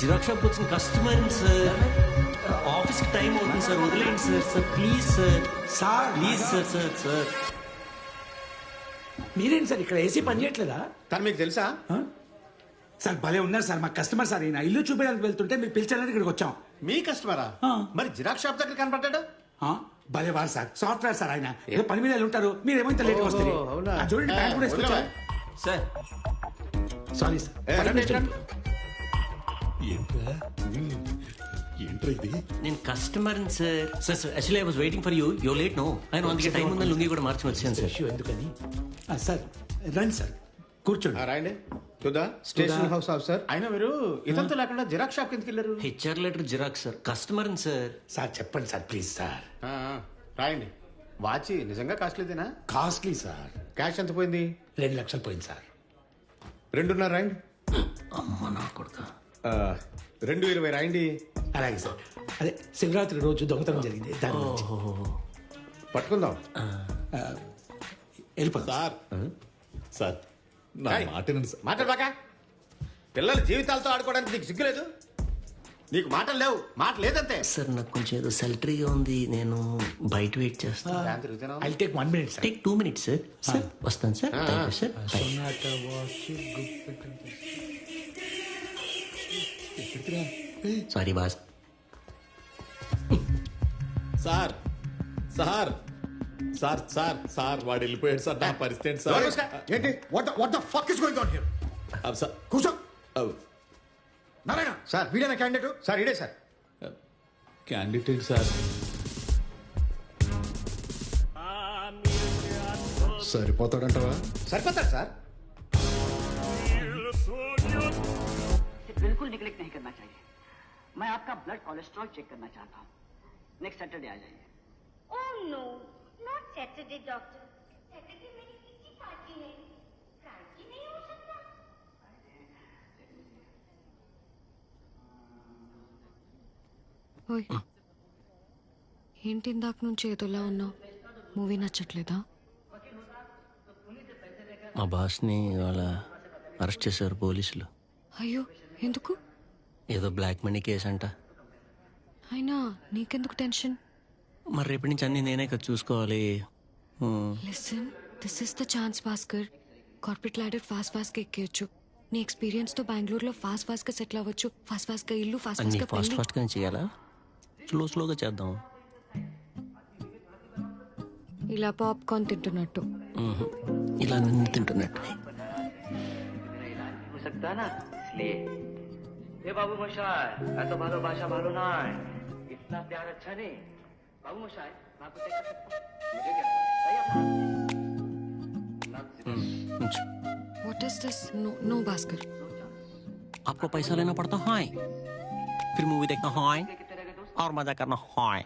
Xerox shop వచ్చిన customer sir? ఆఫీస్కి time అవుతుంది సార్ వదిలేయండి sir sir please sir. Sir please sir sir. Sir మీరేంటి సార్ ఇక్కడ ఏసీ పని చేయట్లేదా? తను మీకు తెలుసా? సార్ భలే ఉన్నారు సార్ మా కస్టమర్ సార్. ఈయన ఇల్లు చూపించడానికి వెళ్తుంటే మీరు పిలిచారని ఇక్కడికి వచ్చాం. మీ కస్టమరా. మరి జిరాక్స్ షాప్ దగ్గర కనపడ్డాడు? ఆ? భలే వారు సార్. సాఫ్ట్వేర్ సార్ ఆయన. ఏదో పని మీద ఉంటారు? మీరేమో ఇంత లేట్గా వస్తారు. చూడండి ప్యాంట్ కూడా సార్. Sorry sir. ఏంట్రా? ఏంట్రా ఇది? నేను customer sir sir sir actually I was waiting for you yo late no ఆయన అందుకే టైం ఉందని లుంగి కూడా మార్చుకుని వచ్చాను సార్ ఇష్యూ ఎందుకని? ఆ, సార్ రండి సార్ కూర్చోండి. రాయండి. తుదా స్టేషన్. హౌస్ ఆఫీసర్ అయినా మీరు ఇదంతా లేకుండా జిరాక్స్ షాప్ కిందకి వెళ్ళారు? HR letter xerox sir customer sir sir చెప్పండి సార్ ప్లీజ్ సార్. ఆ, ఆ, రాయండి. వాచి నిజంగా కాస్ట్లీదేనా? Costly sir. క్యాష్ ఎంత పోయింది? రెండు లక్షలు పోయింది సార్. రెండున్నర రాయండి. అమ్మ నా కొడుక. ఆ, రెండు ఇరవై రాయండి అలాగే సార్. అదే శివరాత్రి రోజు దొంగతనం జరిగింది దాని గురించి. పట్టుకుందాం. ఆ, వెళ్ళిపోతాం సార్. సార్. నా ఏయ్, మాట వినండి సార్. మాట్లాడబాక పిల్లల జీవితాలతో ఆడుకోవడానికి నీకు సిగ్గులేదు నీకు మాటలు లేవు. మాట లేదంతే. సార్ నాకు కొంచెం ఏదో సెల్టరీగా ఉంది. నేను బయట వెయిట్ చేస్తాను. I take one minute sir take two minutes sir sir వస్తాను sir thank you sir. Sorry boss. Sir sir sir sir sir వాడు వెళ్ళిపోయాడు సార్ నా పరిస్థితి ఏంటి సార్. ఏంటి? What what the fuck is going on here అవ్ sir కూర్చో. అవ్. నారాయణ సార్. వీడేనా క్యాండిడేట్ సార్ ఇడే సార్. Candidate sir? సరిపోతాడంటవా? సరిపోతారు సార్. बिल्कुल निगलेक्ट नहीं करना चाहिए मैं आपका ब्लड कोलेस्ट्रॉल चेक करना चाहता हूँ नेक्स्ट सैटरडे आ जाइए Oh no, not Saturday, doctor. Saturday मेरी किसी पार्टी है फ्राइडे नहीं हो सकता ఓయ్ ఏంటి ఇందాక నుంచి ఏదోలా ఉన్నావు మూవీ నచ్చట్లేదా మా బాస్ని వాళ్ళ అరెస్ట్ చేశారు పోలీసులు అయ్యో ఎందుకు? ఏదో బ్లాక్ మనీ కేసు అంట. అయినా నీకెందుకు టెన్షన్? మరి రేపటి నుంచి అన్ని నేనే కదా చూసుకోవాలి. Listen this is the chance Bhaskar corporate ladder fast ఫాస్ట్గా ఎక్కేయచ్చు. నీ ఎక్స్పీరియన్స్తో బెంగళూరులో ఫాస్ట్ ఫాస్ట్గా సెటిల్ అవ్వచ్చు. ఫాస్ట్ ఫాస్ట్గా ఇల్లు ఫాస్ట్ ఫాస్ట్గా ఫాస్ట్ ఫాస్ట్గా చేయాలా? స్లో స్లోగా చేద్దాం. ఇలా పాప్కార్న్ తింటున్నట్టు. ఇలా నిన్ను తింటున్నట్టు. इसलिए ये बाबू मशाई ऐसा भालो भाषा भालो ना है इतना प्यार अच्छा नहीं बाबू मशाई मैं आपको चेक कर सकता हूँ मुझे क्या सही अपना ఉంచు. What is this no no Bhaskar आपको पैसा लेना पड़ता है फिर मूवी देखना है और मजा करना है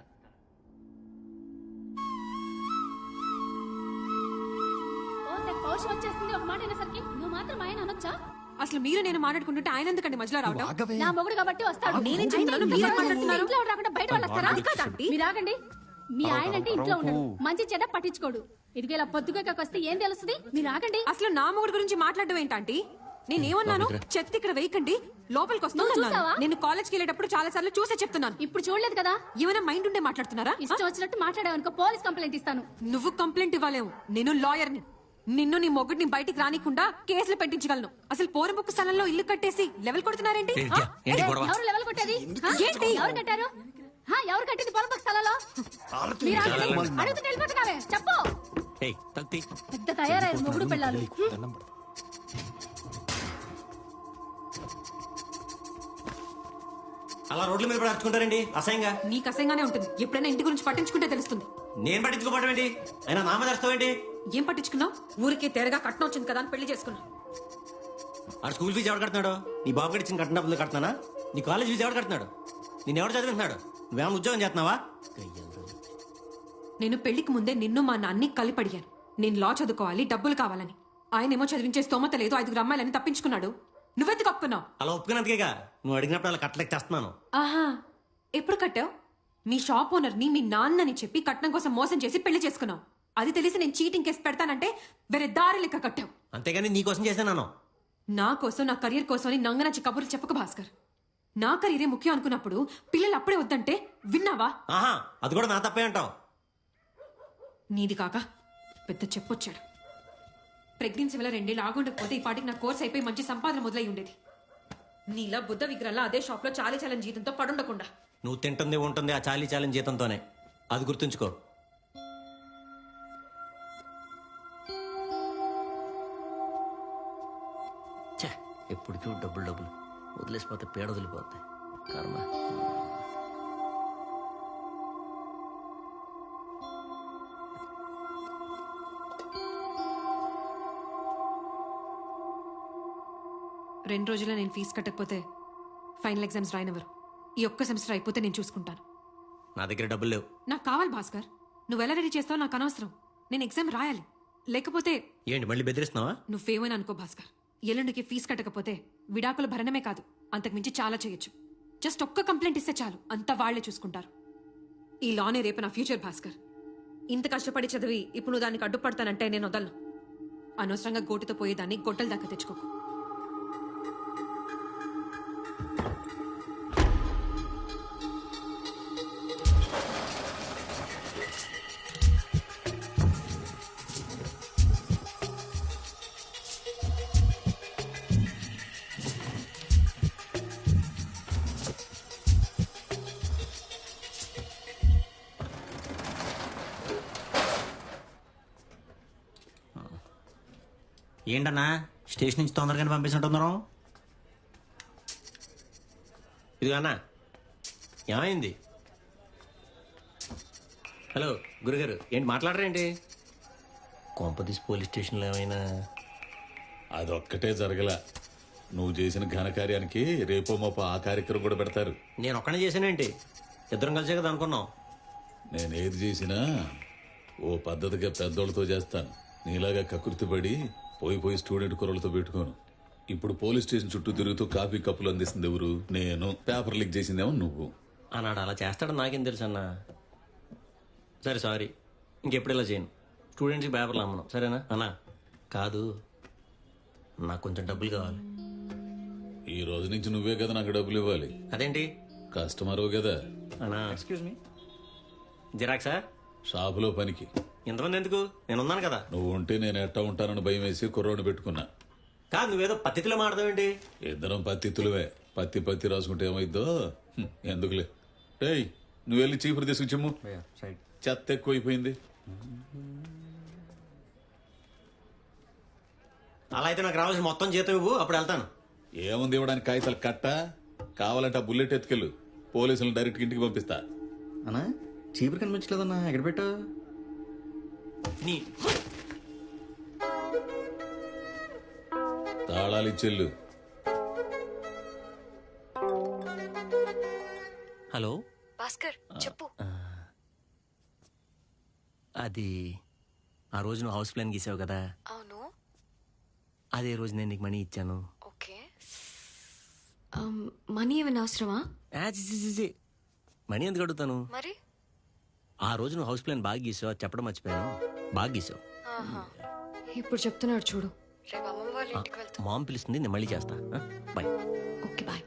ఓ తెగ పౌరుషం వచ్చేస్తుంది ఒక మాట అనేసరికి నువ్వు మాత్రం ఆయన అనొచ్చా అసలు మీరు నేను మాట్లాడుకుంటుంటే ఆయన ఎందుకండి మధ్యలో రావడం నా మొగుడు కాబట్టి వస్తాడు. నేనేం చెప్తున్నాను? మీరే మాట్లాడుతున్నారు. ఇంట్లో రాకుండా బయట వాళ్ళు వస్తారా? అది కాదు, ఆంటీ. మీరు ఆగండి మీ ఆయన అంటే ఇంట్లో ఉండడు మంచి చెడ్డ పట్టించుకోడు. ఇదిగో ఇలా పొద్దుగా వస్తే ఏం తెలుస్తుంది? మీరు ఆగండి అసలు నా మొగుడు గురించి మాట్లాడడం ఏంటంటే నేనేమన్నాను? చెత్త ఇక్కడ వేయకండి. లోపలికి నువ్వు వస్తాను చూసావా? నేను కాలేజ్కి వెళ్ళేటప్పుడు చాలా సార్లు చూసే చెప్తున్నాను. ఇప్పుడు చూడలేదు కదా? ఏమైనా మైండ్ ఉండే మాట్లాడుతున్నారా? ఇష్టం వచ్చినట్టు మాట్లాడావనుకో పోలీస్ కంప్లైంట్ ఇస్తాను. నువ్వు కంప్లైంట్ ఇవ్వలేవు. నేను లాయర్ని. నిన్ను నీ మొగుడిని బయటికి రానికుండా కేసులు పెట్టించగలను. అసలు పోరంబొక్క స్థలంలో ఇల్లు కట్టేసి లెవెల్ కొడుతున్నారేంటి? ఏంటి? ఆ? ఏంటి గొడవ? ఎవరు లెవెల్ కొట్టేది? ఏంటి? ఎవరు కట్టారు? హా, ఎవరు కట్టింది పొలం స్థలంలో? మీరు ఆగండి. అడుగుతూ వెళ్ళిపోతున్నావే చెప్పు. ఏయ్. పెద్ద తయారయ్యారు మొగుడు పిల్లలు అలా రోడ్ల మీద కూడా అరుచుకుంటారండి అసహ్యంగా? నీకు అసహ్యంగానే ఉంటుంది. ఎప్పుడైనా ఇంటి గురించి పట్టించుకుంటే తెలుస్తుంది. నేను పట్టించుకోవడం ఏంటి? అయినా నామ చేస్తావేంటి ఏం పట్టించుకున్నావు? ఊరికే తెరగా కట్నం వచ్చింది కదా అని పెళ్ళి చేసుకున్నావు. ఆ స్కూల్ ఫీజు ఎవరు కడుతున్నాడు? నీ బాబు గడి ఇచ్చిన కట్టిన డబ్బులు కడుతున్నానా? నీ కాలేజ్ ఫీజు ఎవరు కడుతున్నాడు? నేను ఎవరు చదివిస్తున్నాడు నువ్వేమైనా ఉద్యోగం చేస్తున్నావా? నేను పెళ్ళికి ముందే నిన్ను మా నాన్ని కలిపి అడిగాను. నేను లా చదువుకోవాలి డబ్బులు కావాలని. ఆయనేమో చదివించే స్తోమత లేదు ఐదుగురు అమ్మాయిలని తప్పించుకున్నాడు. నువ్వెందుకు ఒప్పుకున్నావు? అలా ఒప్పుకున్నందుకేగా. నువ్వు అడిగినప్పుడు అలా కట్టలేక తెస్తున్నాను. ఆహా ఎప్పుడు కట్టావు? మీ షాప్ ఓనర్ని మీ నాన్నని చెప్పి కట్నం కోసం మోసం చేసి పెళ్ళి చేసుకున్నావు. అది తెలిసి నేను చీటింగ్ కేసు పెడతానంటే వేరే దారి లెక్క కట్టావు. అంతేగాని నీకోసం చేశాను నా కోసం నా కెరియర్ కోసం అని నంగనచ్చి కబుర్లు చెప్పకు భాస్కర్. నా కెరీరే ముఖ్యం అనుకున్నప్పుడు పిల్లలు అప్పుడే వద్దంటే విన్నావా? ఆహా అది కూడా నా తప్పే అంటావు. నీది కాక పెద్ద చెప్పొచ్చాడు. ప్రెగ్నెన్సీ వల్ల రెండేళ్ళు ఆగుండకపోతే ఈ పాటికి నా కోర్స్ అయిపోయి మంచి సంపాదన మొదలై ఉండేది. నీలా బుద్ధ విగ్రహాల అదే షాప్లో చాలీ చాలని జీతంతో పడుండకుండా. నువ్వు తింటుంది ఉంటుంది ఆ చాలీ చాలని జీతంతోనే. అది గుర్తుంచుకో. ఎప్పుడు చూడు డబ్బులు డబ్బులు. వదిలేసిపోతే పేడ వదిలిపోతాయి కర్మ. రెండు రోజుల్లో నేను ఫీజు కట్టకపోతే ఫైనల్ ఎగ్జామ్స్ రాయనవరు ఈ ఒక్క సెమిస్టర్ అయిపోతే నేను చూసుకుంటాను. నా దగ్గర డబ్బులు లేవు. నాకు కావాలి భాస్కర్. నువ్వు ఎలా రెడీ చేస్తావో నాకు అనవసరం. నేను ఎగ్జామ్ రాయాలి. లేకపోతే ఏంటి మళ్ళీ బెదిరిస్తున్నావా? నువ్వేమని అనుకో భాస్కర్. ఎల్లుండికి ఫీజు కట్టకపోతే విడాకుల భరణమే కాదు. అంతకుమించి చాలా చేయొచ్చు. జస్ట్ ఒక్క కంప్లైంట్ ఇస్తే చాలు. అంతా వాళ్ళే చూసుకుంటారు. ఈ లానే రేపు నా ఫ్యూచర్ భాస్కర్. ఇంత కష్టపడి చదివి ఇప్పుడు నువ్వు దానికి అడ్డుపడతానంటే నేను వదలను. అనవసరంగా గోటుతో పోయేదాన్ని గొడ్డల దాకా తెచ్చుకోకు. ఏంటన్నా? స్టేషన్ నుంచి తొందరగానే పంపిస్తుంటున్నారు ఇదిగో అన్నా. ఏమైంది? హలో గురుగారు ఏంటి మాట్లాడరేంటి కొంపదీసి పోలీస్ స్టేషన్లో ఏమైనా? అదొక్కటే జరగల. నువ్వు చేసిన ఘనకార్యానికి రేపో మాపో ఆ కార్యక్రమం కూడా పెడతారు. నేను ఒక్కనే చేశానేంటి ఇద్దరం కలిసే కదా అనుకున్నాం. నేను ఏది చేసినా ఓ పద్ధతిగా పెద్దోళ్ళతో చేస్తాను. నీలాగా కకృతి పడి పోయి పోయి స్టూడెంట్ కుర్రలతో పెట్టుకోను. ఇప్పుడు పోలీస్ స్టేషన్ చుట్టూ తిరుగుతూ కాఫీ కప్పులు అందిస్తుంది ఎవరు? నేను. పేపర్ లీక్ చేసిందేమో నువ్వు. అన్నాడు అలా చేస్తాడని నాకేం తెలుసు అన్నా. సరే సారీ. ఇంకెప్పుడు ఇలా చేయను. స్టూడెంట్స్కి పేపర్లు అమ్మను. సరేనా? అన్నా. కాదు. నాకు కొంచెం డబ్బులు కావాలి. ఈ రోజు నుంచి నువ్వే కదా నాకు డబ్బులు ఇవ్వాలి. అదేంటి? కస్టమరు కదా. అన్నా. Excuse me. జిరాక్సా? షాపులో పనికి. ఇంతమంది ఎందుకు? నేను ఉన్నాను కదా. నువ్వు ఉంటే నేను ఎట్టా ఉంటానని భయం వేసి కుర్రోడు పెట్టుకున్నా. కాదు నువ్వేదో పద్ధతిలో మాడదావేంటి ఇద్దరం పత్తిత్తులవే పత్తి పత్తి రాసుకుంటే ఏమైద్దో? హ్మ్, ఎందుకులే. టేయ్ నువ్వు వెళ్ళి చీపురు తీసుకొచ్చిమ్ము చెత్త ఎక్కువైపోయింది. అలా అయితే నాకు రావాల్సిన మొత్తం జీతం ఇవ్వు అప్పుడు వెళ్తాను. ఏముంది ఇవ్వడానికి కాగితాలు కట్ట? కావాలంటే ఆ బుల్లెట్ ఎత్తుకెళ్ళు. పోలీసులను డైరెక్ట్ ఇంటికి పంపిస్తా. అన్నా చీపురు కనిపించలేదన్నా. ఎక్కడ పెట్టు నీ తాళాలు ఇచ్చెళ్ళు. హలో? భాస్కర్ చెప్పు. అది ఆ రోజు నువ్వు హౌస్ ప్లాన్ గీసావు కదా? అవును. అదే రోజు నేను నీకు మనీ ఇచ్చాను. ఓకే. మనీ ఏమైనా అవసరమా. మనీ ఎందుకు అడుగుతాను? మరి? ఆ రోజు నువ్వు హౌస్ ప్లాన్ బాగా గీసావు? చెప్పడం మర్చిపోయాను. బాగా గీసావు. ఇప్పుడు చెప్తున్నాడు చూడు. రేపు అమ్మమ్మ వాళ్ళ ఇంటికి వెళ్తా. మామ్ పిలుస్తుంది నేను మళ్ళీ చేస్తా. బాయ్. Okay bye.